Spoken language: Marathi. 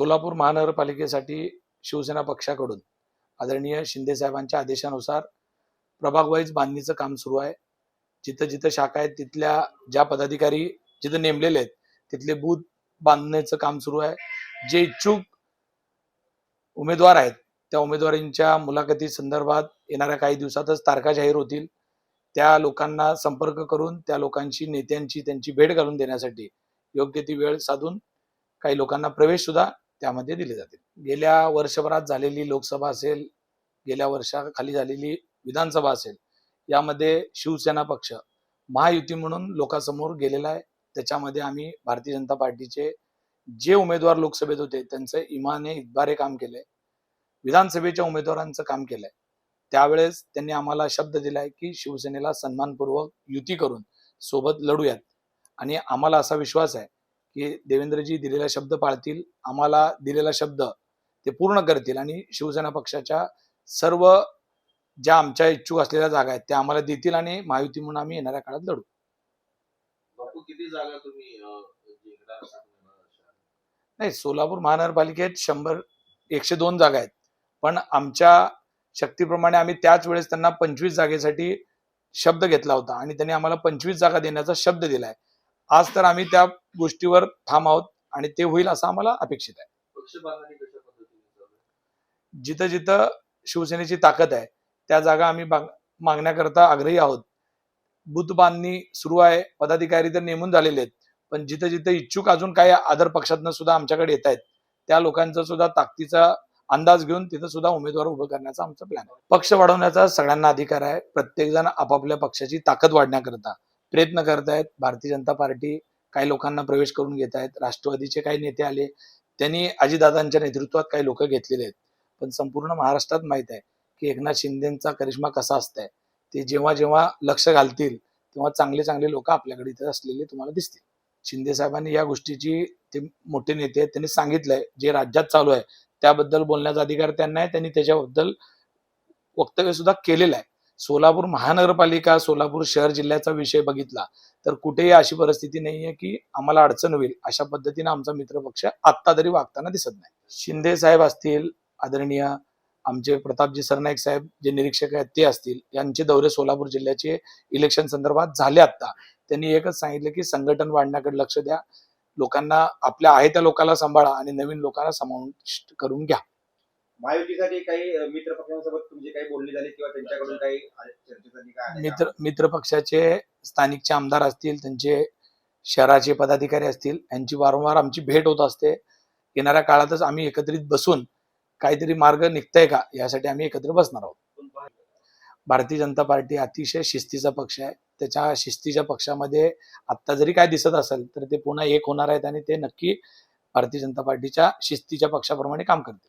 सोलापूर महानगरपालिकेसाठी शिवसेना पक्षाकडून आदरणीय शिंदे साहेबांच्या आदेशानुसार प्रभागवाईज बांधणीचं काम सुरू आहे. जिथं जिथं शाखा आहेत तिथल्या ज्या पदाधिकारी जिथं नेमलेले आहेत तिथले बूथ बांधण्याचं काम सुरू आहे. जे इच्छुक उमेदवार आहेत त्या उमेदवारांच्या मुलाखती संदर्भात येणाऱ्या काही दिवसातच तारखा जाहीर होतील. त्या लोकांना संपर्क करून त्या लोकांची नेत्यांची त्यांची भेट घालून देण्यासाठी योग्य ती वेळ साधून काही लोकांना प्रवेश सुद्धा त्यामध्ये दिले जातील गेल्या वर्षभरात झालेली लोकसभा असेल गेल्या वर्षाखाली झालेली विधानसभा असेल यामध्ये शिवसेना पक्ष महायुती म्हणून लोकांसमोर गेलेला आहे. त्याच्यामध्ये आम्ही भारतीय जनता पार्टीचे जे उमेदवार लोकसभेत होते त्यांचं इमाने इतबारे काम केलंय. विधानसभेच्या उमेदवारांचं काम केलंय. त्यावेळेस त्यांनी आम्हाला शब्द दिलाय की शिवसेनेला सन्मानपूर्वक युती करून सोबत लढूयात. आणि आम्हाला असा विश्वास आहे की देवेंद्रजी दिलेला शब्द पाळतील आम्हाला दिलेला शब्द ते पूर्ण करतील आणि शिवसेना पक्षाच्या सर्व ज्या आमच्या इच्छुक असलेल्या जागा आहेत त्या आम्हाला देतील आणि महायुती म्हणून आम्ही येणाऱ्या काळात लढू. बापू किती जागा तुम्ही आहे? नाही सोलापूर महानगरपालिकेत शंभर एकशे दोन जागा आहेत. पण आमच्या शक्तीप्रमाणे आम्ही त्याच वेळेस त्यांना पंचवीस जागेसाठी शब्द घेतला होता आणि त्यांनी आम्हाला पंचवीस जागा देण्याचा शब्द दिलाय. आज तर आम्ही त्या गोष्टीवर ठाम आहोत आणि ते होईल असं आम्हाला अपेक्षित आहे? जिथं जिथं शिवसेनेची ताकद आहे त्या जागा आम्ही मागण्याकरता आग्रही आहोत. बुथ बांधणी सुरू आहे पदाधिकारी तर नेमून झालेले आहेत पण जिथं जिथं इच्छुक अजून काही आदर पक्षातनं सुद्धा आमच्याकडे येत आहेत त्या लोकांचा सुद्धा ताकदीचा अंदाज घेऊन तिथं सुद्धा उमेदवार उभं करण्याचा आमचा प्लॅन आहे. पक्ष वाढवण्याचा सगळ्यांना अधिकार आहे प्रत्येक जण आपापल्या पक्षाची ताकद वाढण्याकरता. प्रयत्न करत आहेत भारतीय जनता पार्टी काही लोकांना प्रवेश करून घेत आहेत. राष्ट्रवादीचे काही नेते आले. त्यांनी अजितदादांच्या नेतृत्वात काही लोक घेतलेले आहेत. पण संपूर्ण महाराष्ट्रात माहीत आहे की एकनाथ शिंदेचा करिश्मा कसा असतंय? ते जेव्हा जेव्हा लक्ष घालतील तेव्हा चांगले चांगले लोक आपल्याकडे इथे असलेले तुम्हाला दिसतील. शिंदे साहेबांनी या गोष्टीची ते मोठे नेते आहेत. त्यांनी सांगितलंय जे राज्यात चालू आहे त्याबद्दल बोलण्याचा अधिकार त्यांना आहे. त्यांनी त्याच्याबद्दल वक्तव्य सुद्धा केलेलं आहे. सोलापूर महानगरपालिका सोलापूर शहर जिल्ह्याचा विषय बघितला तर कुठेही अशी परिस्थिती नाहीये की आम्हाला अडचण होईल अशा पद्धतीने आमचा मित्रपक्ष आत्ता तरी वागताना दिसत नाही. शिंदे साहेब असतील आदरणीय आमचे प्रतापजी सरनाईक साहेब जे निरीक्षक आहेत ते असतील यांचे दौरे सोलापूर जिल्ह्याचे इलेक्शन संदर्भात झाले आत्ता. त्यांनी एकच सांगितलं की संघटन वाढण्याकडे लक्ष द्या. लोकांना आपल्या आहे त्या लोकांना सांभाळा आणि नवीन लोकांना समाविष्ट करून घ्या. महायुतीसाठी काही मित्र पक्षांसोबत तुमची काही बोलणी झाली किंवा त्यांच्याकडून काही काय मित्र मित्र पक्षाचे स्थानिकचे आमदार असतील त्यांचे शहराचे पदाधिकारी असतील यांची वारंवार आमची भेट होत असते. येणाऱ्या काळातच आम्ही एकत्रित बसून काहीतरी मार्ग निघताय का? यासाठी आम्ही एकत्र बसणार आहोत. भारतीय जनता पार्टी अतिशय शिस्तीचा पक्ष आहे. त्याच्या शिस्तीच्या पक्षामध्ये आत्ता जरी काय दिसत असेल तर ते पुन्हा एक होणार आहेत आणि ते नक्की भारतीय जनता पार्टीच्या शिस्तीच्या पक्षाप्रमाणे काम करतील.